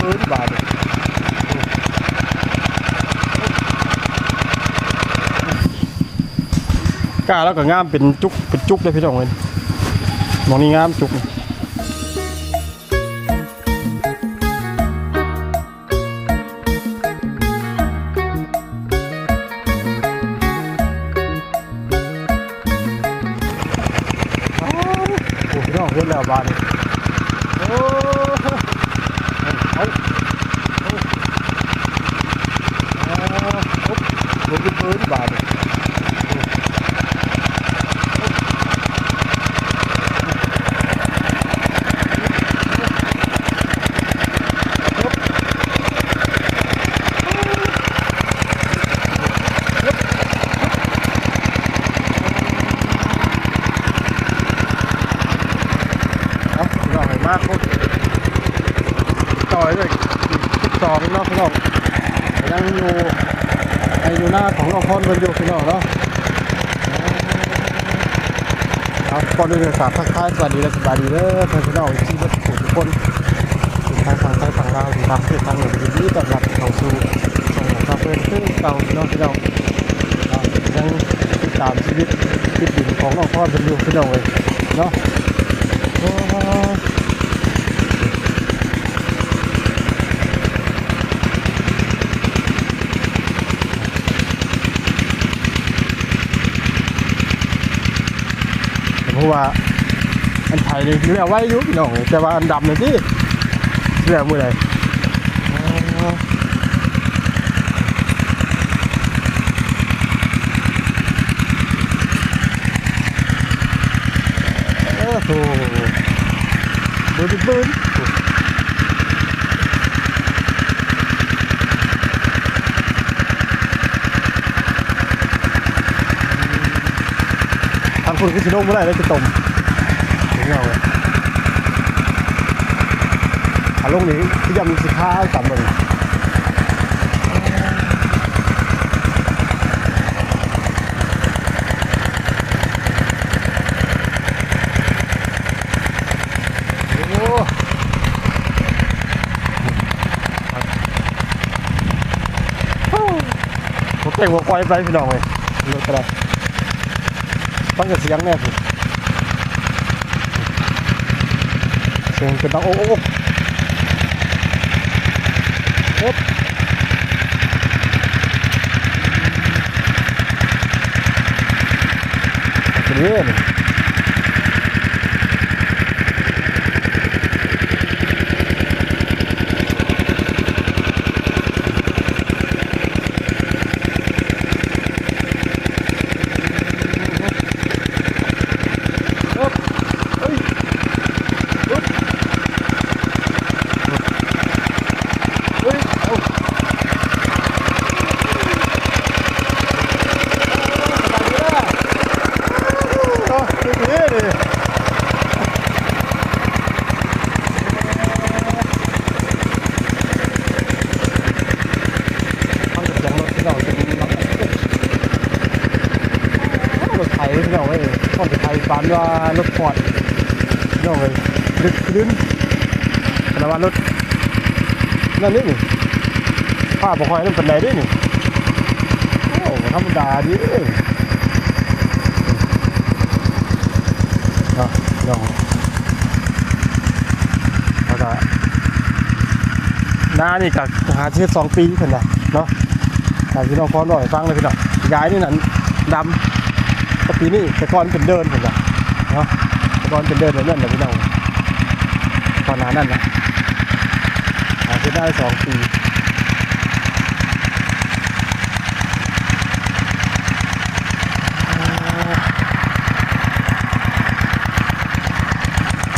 พื้นบาดกล้าแล้วก็งามเป็นจุกเป็นจุกเลยพี่น้องเลยมองนี่งามจุก บอนอื่นเลยฝากทักทายสวัสดีและสบายดีเด้อท่านพี่น้องที่รักทุกคนทางทางไทยฝั่งลาวที่ทางที่ทางเหนือที่ต้อนรับเข้าสู่ช่องของเราเฟ่ซึ่งเก่าพี่น้องพี่น้องอ่ายังติดตามชีวิตชีวิตดินของน้องพรเป็นอยู่พี่น้องเลยเนาะ เพราะว่าอันไทยนี่เรียกไว้อยุบหน่องแต่ว่าอันดำเลยที่เรียกมือไหนโอ้โหดูดิบืน ทางคุณคือชิโน่เมื่อไหร่ได้จะตมถึงเอาเลยขาลงนี้ที่ยำมีสิค้าสามเลยโอ้ผมหัวควายไปพี่น้องเลยรถกระได ฟังกับเสียงแน่สิเสียงเป็นดังโอ้โอ้โอ้เป็นเรื่องโอ๊บเฮ้ยโอ๊บเฮ้ยเอาสบายดีนะโอ้เป็นเรื่องเลยฟังกับเสียงรถที่เราจะมีรถรถไถที่เราเว้ยรถ ไถฝันว่ารถฟอร์ดที่เราเว้ยลึกขึ้นขนาดว่ารถนั่นนี่นี่ผ้าบ่คอยนั่นเป็นไรด้วยนี่โอ้ธรรมดาดิเนาะเนาะแล้วก็น้านี่กับหาเชื้อสองปีเพิ่นน่ะเนาะแต่พี่น้องพอหน่อยฟังเลยพี่น้องย้ายนี่นั่นดำปีนี้แต่ก่อนเป็นเดินเพิ่นน่ะ เนาะตอนเป็นเดินแบบนั้นน่ะพี่น้องตอนหน้านั่นนะหาได้สองปี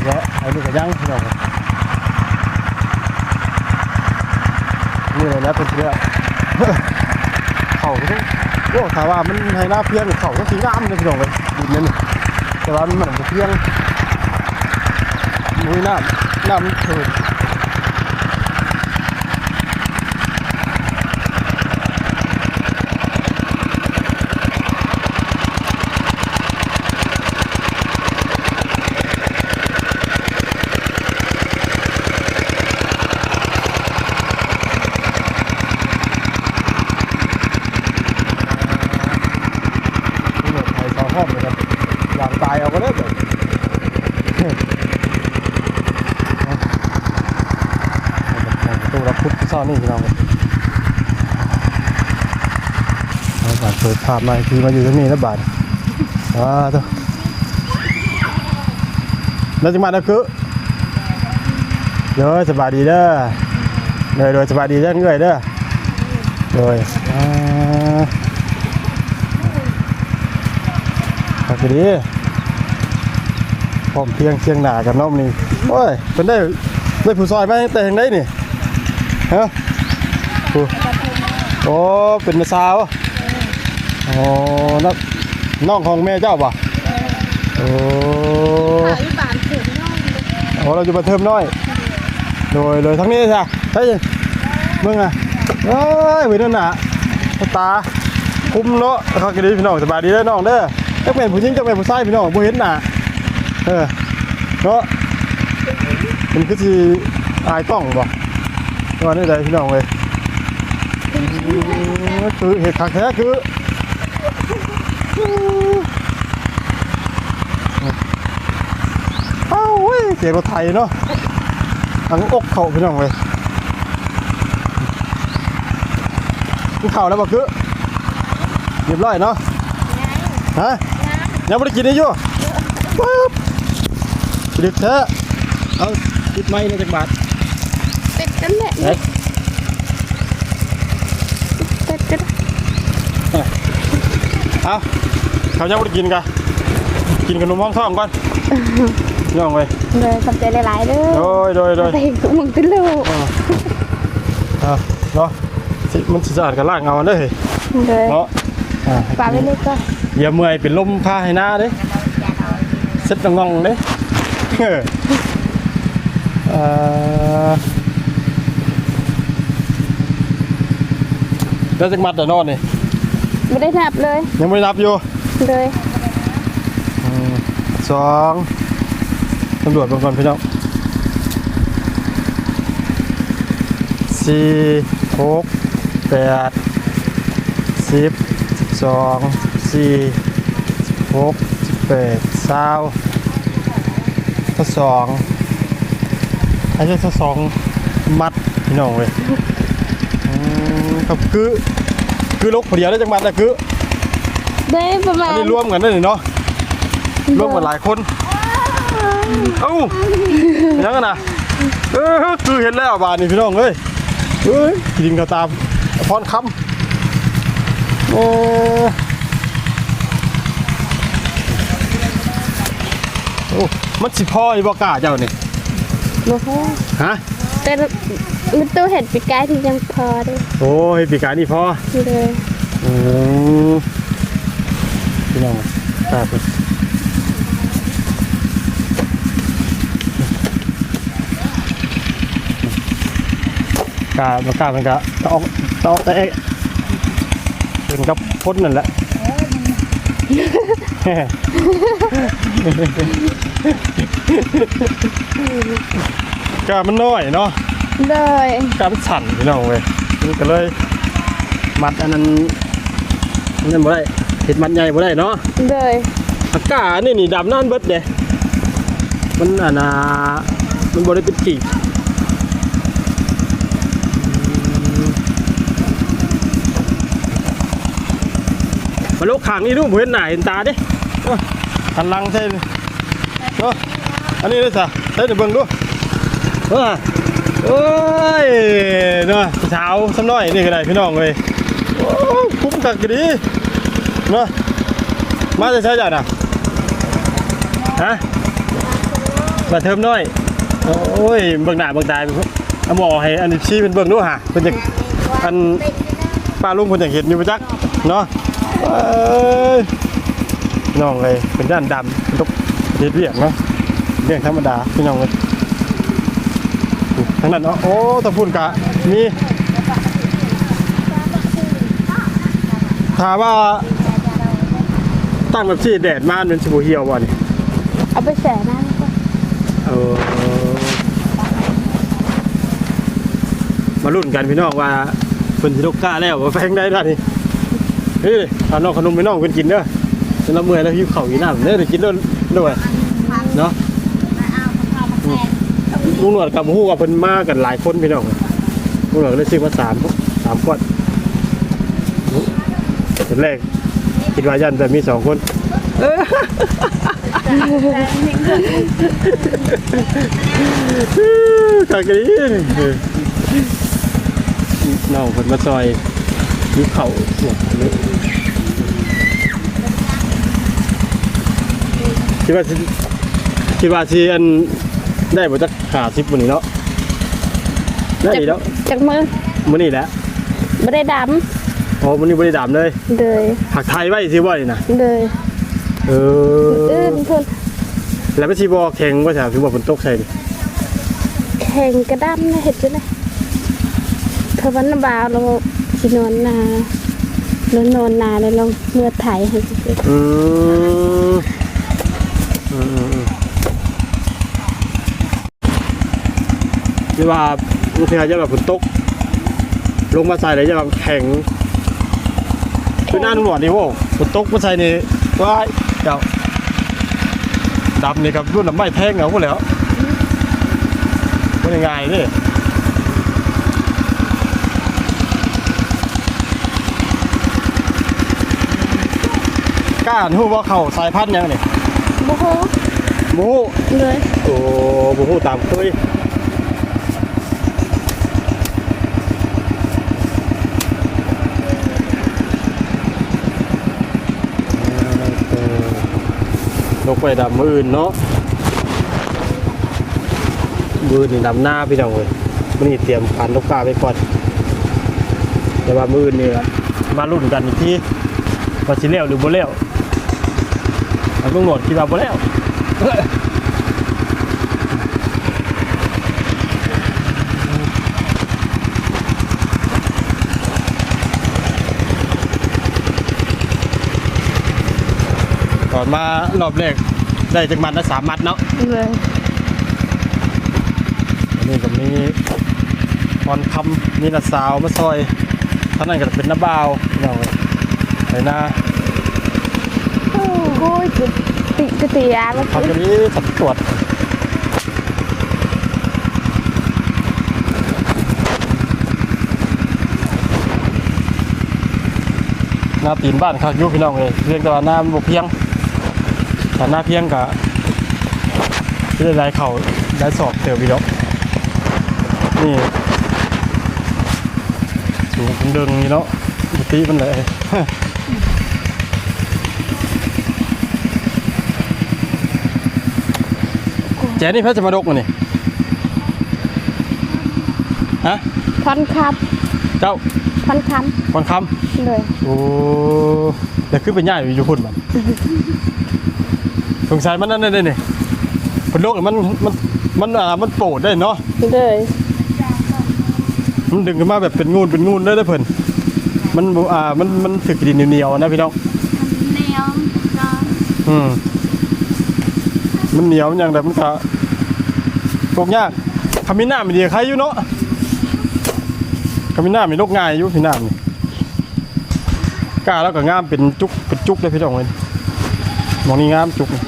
และไอ้นี่ก็ยังพี่น้องนี่เลยนะเป็นเรื่องเข่าก็ต้องโอ้ถามว่ามันให้หน้าเพียงเข่าต้องสีงามเลยพี่น้องเลยดินนั่นนี่ แต่ว่ามันเหมือนเพียงมุ้ยน้ำน้ำเถิด เช้า นี่พี่น้องเอาบาดเปิดภาพมาทีมาอยู่ตรงนี้แล้วบาดว้าตัวแล้วจะมาแล้วคือเด้อสบายดีเด้อเด้อโดยสบายดีเด้อเงื่อยเด้อโดยอ่าครับดีพร้อมเพรียงเคียงหนากับน้องนี่โอ้ยเป็นได้ได้ผู้ซอยไหมแต่ยังได้นี่ ฮะโอ้เป็นนาสาวโอ้น้อน้องของแม่เจ้าป่ะโอ้เลยโอ้เราจะมาเทิมน้อยโดยโดยทั้งนี้ใช่ใช่เมื่อไงเอ้ยไปนั่นน่ะตาคุ้มเนาะเขากินดีพี่น้องสบายดีเด้น้องเด้อจักเป็นผู้หญิงจักเป็นผู้ชายพี่น้องบ่เห็นหน้าเออเนาะมันคือสิอายกล้องบ่ ว่านี่ได้พี่น้องเว้ยคือเหตุขักแท้คือเอ้าเว้ยเสียงรถไทยเนาะทั้งอกเขาพี่น้องเลยกินข้าวแล้วบ่คือเรียบร้อยเนาะฮะยังไม่ได้กินนี่อยู่ปึ๊บดึกแท้เอาติดไม้ในจักบาทเป็ด กันแหละเอ๊ะเป็ดกันเอาเขายังไม่ได้กินกันกินขนมห้องท้องก่อนพี่น้องเลยเลยทำใจหลายๆเด้โดอยโดยโดยไปเห็นทุกมึงเป็นลูกเอาเนาะสิมันสิสะอาดกับล่างเงาเด้อเฮ้ยเลยเนาะอ่าฝากไว้เลยก็อย่าเมื่อยเป็นลมพาให้หน้าเด้เซ็ตงองๆเด้เออเอ่อ แล้วจักมัดแต่นอนนี่ไม่ได้นับเลยยังไม่ได้นับอยู่เลยสองตำรวจบางคนพี่น้องสี่หกแปดสิบสิบสองสี่สิบหกสิบแปดเศร้าทดสองไอ้เจ้าทดสองมัดพี่น้องเลยอืม ครับคือคือลกผู้เดียวได้จังมัดนะคือได้ประมาอันณนี้รวมกันได้เลยเนาะรวมกันหลายคนเอ้าเป็นยังไงนะเออคือเห็นแล้วบานนี่พี่น้องเอ้ยเอ้ยกินกระตามพรคำโอ้โอ้มันสิพ่ออีบอกล้าเจ้านี่โอ้โหฮะ แต่มันตัวเห็ดปีกไก่ที่ยังพอได้โอ้ยปีกายนี่พ่อเลยอืมพี่น้องกล้าไปกล้ามากล้ามันก็ตอกตอกแต่เอ๊ะเป็นกับพ้นนั่นแหละ กามันน้อยเนาะเลยกามันสั่นพี่น้องเว้ยมันก็เลยมัดอันนั้นนั่นบ่ได้เห็ดมัดใหญ่บ่ได้เนาะเลยอากาศนี่นี่ดำนั่นเบิดเด้มันอันน่ะมันบ่ได้เป็นกีบมาลูกขางนี่ดูบ่เห็นหน้าเห็นตาเด้โอ้ยหันหลังใช่เนาะอันนี้เลยซะใส่เดี๋ยวเบิ่งดู เออโอ้ยเนาะเช้าสำน้อยนี่ก็ได้พี่น้องเว้ยโอ้คุ้มกักดีเนาะมาจะใช้จ่าน่ะฮะมาเทิมน้อยโอ้ยเบิ่งหน้าเบิ่งตาเอาหมอให้อันนี้ชี้เป็นเบิ่งดูหะเพิ่นจะอันป้าลุงเพิ่นอยากเห็นอยู่ประจักเนาะน้องเลยเป็นด้านดำเป็นตกเฮ็ดเวียกเนาะเรื่องธรรมดาพี่น้องเลย ทั้งนั้นเนาะโอ้ตะพุ่นกะมีถามว่าตั้งแบบที่แดดมามันสิบ่เหี่ยวบ่นี่เอาไปแส่น้ำก่อนเออมาลุ้นกันพี่น้องว่าเพิ่นสิลูกกล้าแล้วว่าแฟงได้ด้านนี้เฮ้ยเอาน้องขนมไปน้องเพิ่นกินเด้อจนละเมื่อยแล้วหิวข้าวหิวน้ำเด้อได้กินด้วยด้วยเนาะอืม ลุงหนวดกับฮู้กับเพิ่นมากันหลายคนพี่น้องพวกเราก็เลยซื้อมาสามสามขวดตอนแรกคิดว่ายันแต่มีสองคนกากรีน้องคนมาซอยยุเข่าหัวเลยคิดว่าคิดว่าสิอัน ได้บ่จักขาสิบวันนี้เนาะได้ดีแล้วจากมือมื้อนี้แหละไม่ได้ดโอ้มื้อนี้บ่ได้ดำเลยำเลยผักไทยไว้สิบ่นี่นะเลยเออื้อนเพิ่นแล้วไม่สิบ่แข็งว่าแถวคือว่าฝนตกใส่ดิแข่งกระดำนะเห็ดจ้ะนะเธอวันนบาวเราสินอนนาเรานอนนาแล้วลองเมื่อไถให้สิอืมอืมอืมอืม คือว่าลูกค้าจะแบบฝนตก ลงมาใส่เลยจะแบบแข็งคือหน้าหนวดนี่โว้ฝนตกมาใส่นี่ว้ายเจ้าดำนี่ครับรุ่นน้ำไม่แท่งเอาพวกแล้วมันยังไงนี่ก้านหูว่าเขาสายพันธุ์ยังนี่โอ้โหหมูเลยโอ้หมูตามเคย ลงไปดำมืออื่นเนาะมือนี่ดำหน้าพี่น้องเลยมันนี่เตรียมปันนกกาไปก่อนแต่ว่ามืออื่นนี่มารุ่นกันอีกทีว่าสิเลี้ยวหรือบ่เลี้ยวเอาลุงโหนดคิดว่าบ่เลี้ยว อนมารอบแรกได้จังมัดละสามมัดเนาะเลยอันนี้ก็มีพรคำมีนาสาวมาซอยท่านั้นก็เป็นน้าบ่าวเนาะไปหน้าโอ้โหจุดติจุติยาเมื่อพักกี้กันนี้สับตรวจหน้าตีนบ้านคักอยุพี่น้องเลยเรียกแต่ว่าหน้ามันบกเพียง แต่หน้าเพียงกะที่ได้ลายเข่าได้สอบเตียวพี่น้องนี่สูงถึงเดิงนี่เนาะปกติมันเลยแจนี่เพื่อจะมาดกมันนี่ฮะพอนคเจ้าำพอนควันคำเลยำโอ้เดี๋ยวขึ้นไปย่ายอยู่พุ่นมัน สงสัยมันนั่นได้นี่เป็นโรคมันมันมันอ่ามันโปรดได้เนาะเลยมันดึงขึ้นมาแบบเป็นงูนเป็นงูนได้ได้เพิ่นมันบ่อ่ามันมันถึกดินเหนียวๆนะพี่น้องแนวก็อืมมันเหนียวอย่างแบบมันก็ตกยากคามิน่าไม่ดีใครอยู่เนาะคามิน่ามีโรคง่ายอยู่พี่น้านี่กล้าแล้วก็งามเป็นจุกเป็นจุกเลยพี่น้องเลยมองนี่งามจุกนี่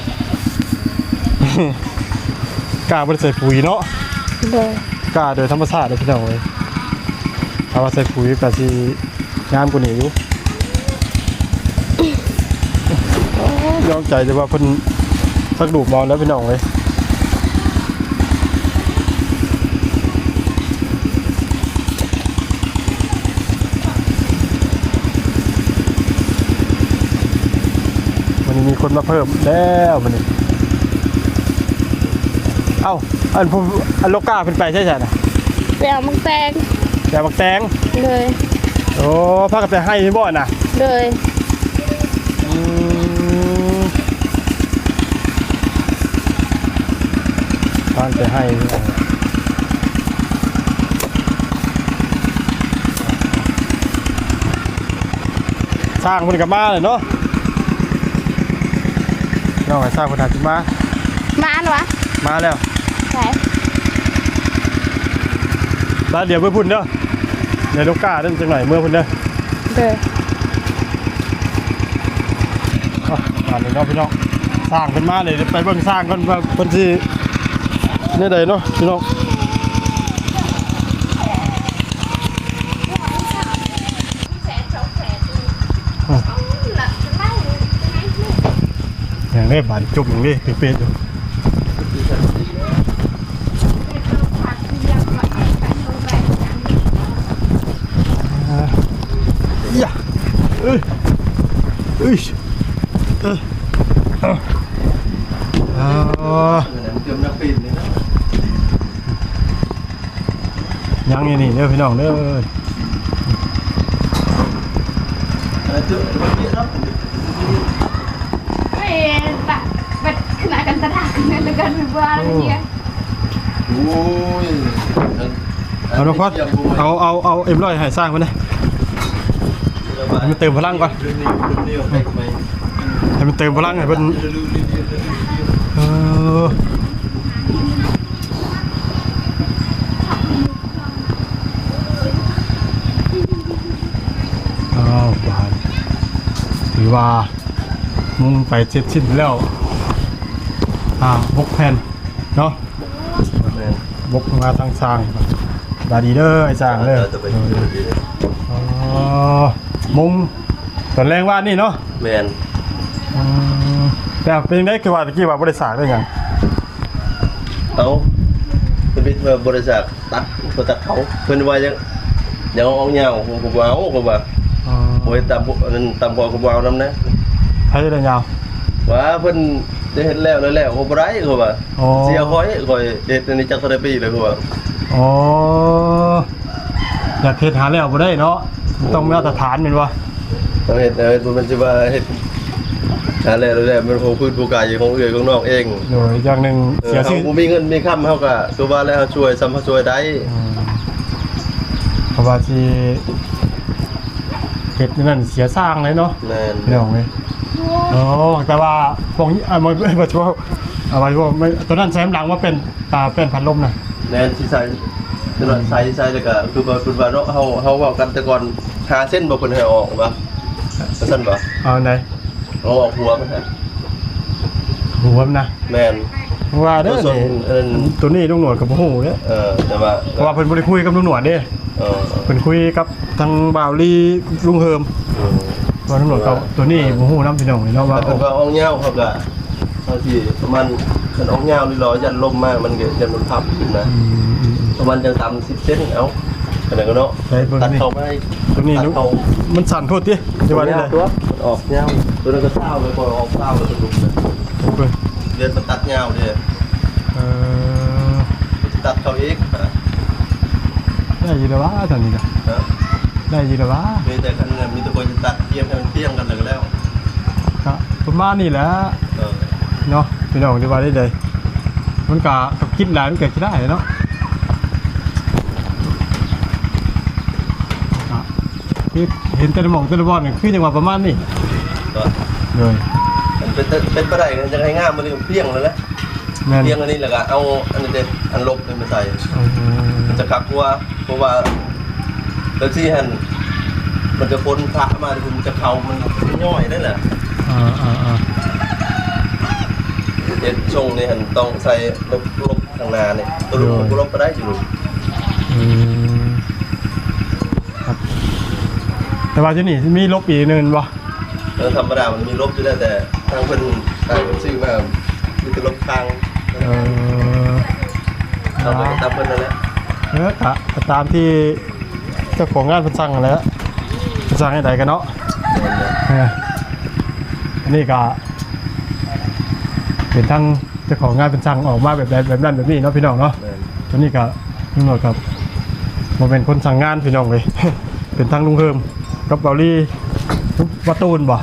กล้าบ่ได้ใส่ปุ๋ยเนาะเลยกล้าโดยธรรมชาติเลยพี่น้องเลยถ้าว่าใส่ปุ๋ยก็สิงามกว่านี้อยู่ยอมใจแต่ว่าเพิ่นสักดูปมองแล้วพี่น้องเลยมันนี้มีคนมาเพิ่มแล้วมันนี่ เอ้าอันผมอันโลก้าเป็นไปใช่ไหมนะไปเอามังแตงแต่บักแตงเลยโอ้พากับแต่ให้พี่บ่อนะเลยอืมพาแต่ให้พี่น้องสร้างคนกับมาเลยเนาะน้องให้สร้างคนอาจจะมามาอันวะมาแล้ว ใช่บ้านเดี๋ยวเมื่อพุ่นเด้อเดี๋ยวลูกกาเดินจังหน่อยเมื่อพุ่นเด้อเด้อบ้านนี้เนพี่น้องสร้างเป็นมาเลยไปเบิ่งสร้างกันว่าเพิ่นสิเนี่ยใดเนาะพี่น้องอย่างนี้บานจุ่มอย่างนี้เป็นเป็ดยู่ อ้ยเอ้ยเอาเอาเตรียมนักปีนเลยนะยังอย่างนี้เด้อพี่น้องเด้อจุดวันนี้ครับไม่แบบแบบขนาดกันตะดากันแล้วกันว่าอะไรเนี่ยโอ้ยเอาน้องพอดเอาเอาเอาเอ็มร้อยให้สร้างมาเนี่ย ให้มันเติมพลังก่อนเรื่องนี้เรื่องนี้ให้ไหมให้มันเติมพลังให้มันเอออ้าวบานถือว่ามึงไปเสร็จสิ้นแล้ว อ่าบกแผ่นเนาะแมนบกมาทางสร้างบาดีเด้อไอ้สร้างเลยจะไปดูดีอ๋อ มุงตอนแรกว่านี่เนาะแมนอืมแต่เป็นยังไงคือว่าตะกี้ว่าบริษัทได้ยังเอาเป็นบิดบริษัทตัดบริษัทเขาเพิ่นว่ายังยังเอาเงาผมผมเอาผมว่าอ๋อโอ้ยตามพวกนั้นตามพอผมเอานำนะใช้ได้ยาวว่าเพิ่นได้เห็นแล้วแล้วแล้วผมบ่ได้เขาว่าอ๋อเสียคอยคอยเฮ็ดในจักรได้ปีเลยเขาว่าอ๋ออยากเทศหาแล้วบ่ได้เนาะมัน ต้องมาตรฐานแม่นบ่ต้องเฮ็ดเออมันสิว่าเฮ็ดหาแล้วแล้วมันคงพื้นผู้กายของเอื้อยของนอกเองโดยอย่างหนึงเออเสียเขาชื่อบ่มีเงินมีค่ำเฮาก็คือว่าแล้วช่วยซ้ำเฮาช่วยได้อืมเพราะว่าสิเฮ็ดนั่นเสียสร้างเลยเนาะแม่นพี่น้องเว้ยอ๋อแต่ว่าพวกนี้อะมันไม่บ่ชัวร์เอาไว้ว่าไม่ตัวนั้นแซมหลังว่าเป็นตาเป็นพัดลมน่ะแม่นสิใส่ ตลอดใส่ใส่แล้วก็คือว่าคือว่าเนาะเฮาเฮาเว้ากันแต่ก่อนหาเส้นบ่เพิ่นให้ออกบ่ซั่นบ่เอาไหนเอาออกหัวมันฮะหัวมันนะแม่นว่าเด้อตัวส่วนนี่เอิ้นตัวนี้ลุงหนวดกับพ่อหูเด้อเออแต่ว่าเพราะว่าเพิ่นบ่ได้คุยกับลุงหนวดเด้เออเพิ่นคุยกับทางบ่าวลีลุงเฮิมเออว่าลุงหนวดเขาตัวนี้บ่ฮู้นำพี่น้องเนาะว่าแล้วเพิ่นก็เอาเหย้าเขาก็บางทีประมาณมันเอาเหย้าลีลอยันลมมากมันก็ยันมันพับขึ้นนะอืมอืม ประมาณจังต่ำ10เซนเอาขนาดก็เนาะใช่เบิ่งตัดนี่เข้าไปตัวนี้ลุงตัดเข้ามันสั่นโทษติจะว่าได้เลยตัวมันออกเหย้าตัวนั้นก็เศร้าเลยพอออกเศร้าแล้วก็ลุกเลยเพิ่นเดือนมันตัดเหย้าเด้อเอ่อตัดเขาอีกนะได้อยู่แล้วว่าตอนนี้ก็นะได้อยู่แล้วว่ามีแต่คันเนี่ยมีแต่คนจะตัดเทียมให้มันเพียงกันเลยก็แล้วก็ประมาณนี้แหละเออเนาะพี่น้องจะว่าได้เลยมันก็กับคิดหลายมันเกิดขึ้นได้เนาะอะ คือเห็นแต่ละหมองแต่ละบอลเนี่ยคือจังหวะประมาณนี้ก็เลยมันเป็นเป็นไปได้กันจะให้ง่ามมันเลยเพียงเลยนะแม่นเพียงอันนี้แหละก็เอาอันนี้เด็ดอันลบนี่มาใส่อืมมันจะคักกว่าเพราะว่าแล้วที่หันมันจะพ้นพระมามันจะเขามันย่อยได้แหละอ่าอ่าอ่าเด็ดชงนี่หันต้องใส่ลบลบข้างหน้าเนี่ยตัวลบมันก็ลบก็ได้อยู่อืมครับ แต่ว่าที่นี่มีลบอีกหนึ่งวะแล้วธรรมดามันมีลบอยู่แล้วแต่ทางเพิ่นทางเพิ่นซื้อมามีแต่ลบทางเออเอาไปตามเพิ่นนั่นแหละเอออะก็ตามที่เจ้าของงานเพิ่นสั่งนั่นแหล้วเพิ่นสั่งให้ใดกันเนาะเอออันนี่ก็เป็นทั้งเจ้าของงานเป็นช่างออกมาแบบใดแบบนั้นแบบนี้เนาะพี่น้องเนาะ แม่นตัวนี้ก็ลุงหนวดครับมาเป็นคนสั่งงานพี่น้องเลย เป็นทั้งลุงเฮิม กับเบาลี่วัตตูนบ่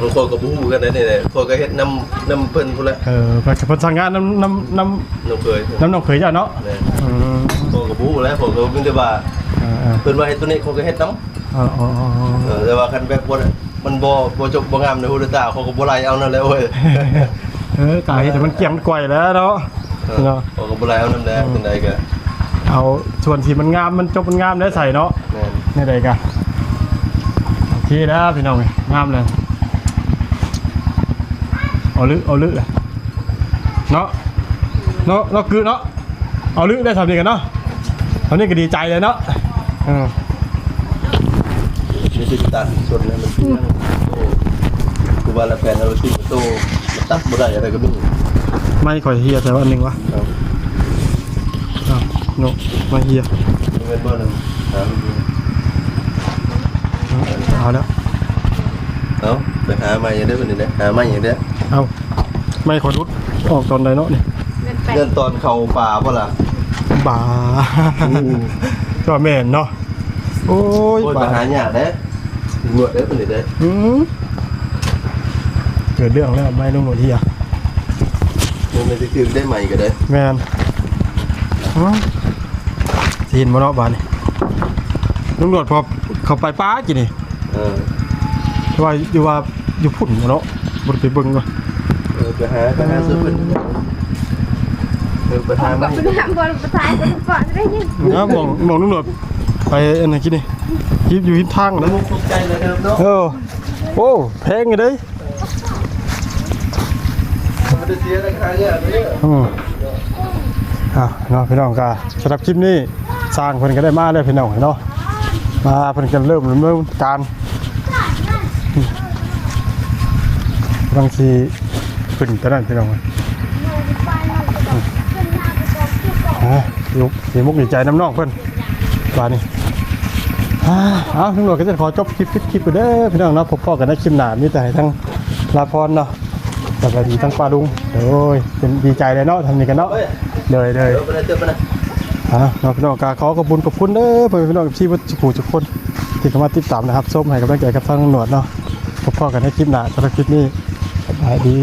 บางคนก็บ่ฮู้กันได้นี่แหละคนก็เฮ็ดน้ำน้ำเพิ่นพุ่นแหละเออก็จะเป็นสั่งงานน้ำน้ำน้น้องเคยำน้ำน้องเขยจ้าเนาะแม่นอืมคนก็บ่ฮู้แหล้วผมก็มีแต่ว่าเออเออเพิ่นว่าเฮ็ดตัวนี้คนก็เฮ็ดนำเออเออเออเออแต่ว่าคันแบบบ่ได้มันบ่บ่จบบ่งามในฮู้ตาเขาก็บ่ไล่เอานั่นแหละโอ้ยเออกายแต่มันเกี่ยงมันกวยแล้วเนาะเออเนาะเขาก็บ่ไล่เอานำแหละเป็นไดก็เอาส่วนที่มันงามมันจบมันงามได้ใส่เนาะแม่ นนี่ใดกันโอเคแล้วพี่น้องเอ้ยงามเลยเอาลึเอาลึเลยเนาะเนาะเนาะคือเนาะเอาลึได้ทำดีกันเนาะทำนี่ก็ดีใจเลยเนาะเออมีสิตัดส่วนนั้นมันเพียงโอ้คุณว่าละแผ่นเอาขึ้นมาโตตัดบ่ได้อะไรก็มีไม่ข่อยเฮียแต่ว่าอันหนึงวะเอาอ้าวโนไม่เฮียเงินบ่นึงหาไม่ดู เอาแล้ว เอาไปหาใหม่อย่างเด้อเพิ่นนี่เด้อหาใหม่อย่างเด้อเอาไม่ขอรุดออกตอนใดเนาะนี่เงินแปดเงินตอนเข้าป่าบ่ล่ะบาก็แม่นเนาะโอ้ยโอ้ยไปบาหายากเด้อหนวดเด้อเพิ่นนี่เด้ออืมเกิดเรื่องแล้วไม่ลงหนวดเฮียมันไม่ได้คือได้ใหม่ก็ได้แมนอื้อสิเห็นบ่เนาะบาดนี่ลุงหนวดพอเขาไปป้ากี่นี่ เออว่าอยู่ว่าอยู่พุ่นบ่เนาะบ่ได้ไปเบิ่งว่ะเออไปหาไปหาซื้อเพิ่นเออไปหาใหม่เป็นทางบอลประทายกันก่อนจะได้ยินนะมองมองลุงหนวดไปอันไหนกี่นี่คิดอยู่ทิศทางแล้วนะมุกตกใจเลยเด้อเนาะเออโอ้แพงอยู่เด้ยมันได้เสียราคาเนี่ยเด้ออืมอะเนาะพี่น้องก็สำหรับคลิปนี้สร้างเพิ่นก็ได้มาแล้วพี่น้องเนาะมาเพิ่นก็เริ่มดำเนินการ บางทีขึ้นต่นั้นพี่น้องฮะยุกสีมุกดีใจน้ำน้องเพิ่นบานี่เอาทั้งหมดก็จะขอจบคลิปคลิปไปเด้อพี่น้องนะพบกันในคลิปหน้ามีแต่ทั้งลาพรเนาะสวัสดีทั้งปลาดุงโอ้ยเป็นดีใจเลยเนาะทำนี่กันเนาะเฮ้ยเลยเลยเดี๋ยวไปเลยเดี๋ยวไปเลยอะน้องพี่น้องกาขอขอบคุณขอบคุณเด้อเพื่อนพี่น้องที่วัดจุกูทุกคนที่เข้ามาติดตามนะครับส้มให้กำลังใจกับทางหนวดเนาะพบพ่อกันในคลิปหน้าสำหรับคลิปนี้ ขายดี